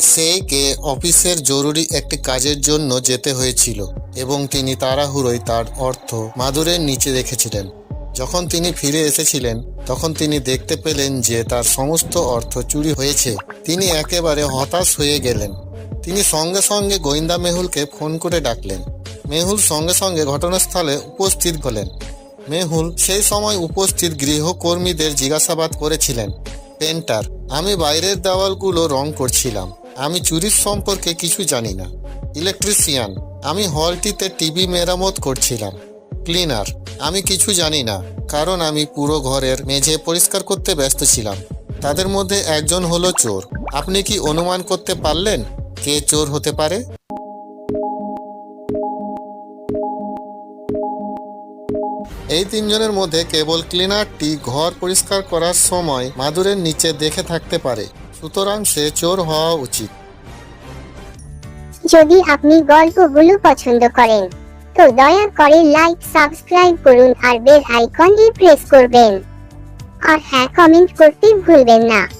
সেইকে অফিসের জরুরি একটি কাজের জন্য যেতে হয়েছিল এবং তিনি তাড়াহুড়োয় তার অর্থ মাদুরের নিচে রেখেছিলেন। যখন তিনি ফিরে এসেছিলেন, তখন তিনি দেখতে পেলেন যে তার সমস্ত অর্থ চুরি হয়েছে। তিনি একেবারে হতাশ হয়ে গেলেন। তিনি সঙ্গে সঙ্গে গোয়েন্দা মেহুলকে ফোন করে ডাকলেন। মেহুল সঙ্গে সঙ্গে ঘটনাস্থলে উপস্থিত হলেন। মেহুল সেই সময় উপস্থিত গৃহকর্মীদের জিজ্ঞাসাবাদ করেছিলেন, পেন্টার, আমি বাইরের দেওয়ালগুলো রং করছিলাম। আমি চুরির সম্পর্কে কিছু জানি না। ইলেকট্রিশিয়ান, আমি হলটিতে টিভি মেরামত করছিলাম। ক্লিনার, আমি কিছু জানি না, কারণ আমি পুরো ঘরের মেঝে পরিষ্কার করতে ব্যস্ত ছিলাম। তাদের মধ্যে একজন হলো চোর। আপনি কি অনুমান করতে পারলেন কে চোর হতে পারে? এই তিনজনের মধ্যে কেবল ক্লিনারটি ঘর পরিষ্কার করার সময় মাদুরের নিচে দেখে থাকতে পারে। সুতরাং সে চোর হওয়া উচিত। যদি আপনি গল্পগুলো পছন্দ করেন, তো দয়া করে লাইক সাবস্ক্রাইব করুন আর বেল আইকনটি প্রেস করবেন। আর হ্যাঁ কমেন্ট করতে ভুলবেন না।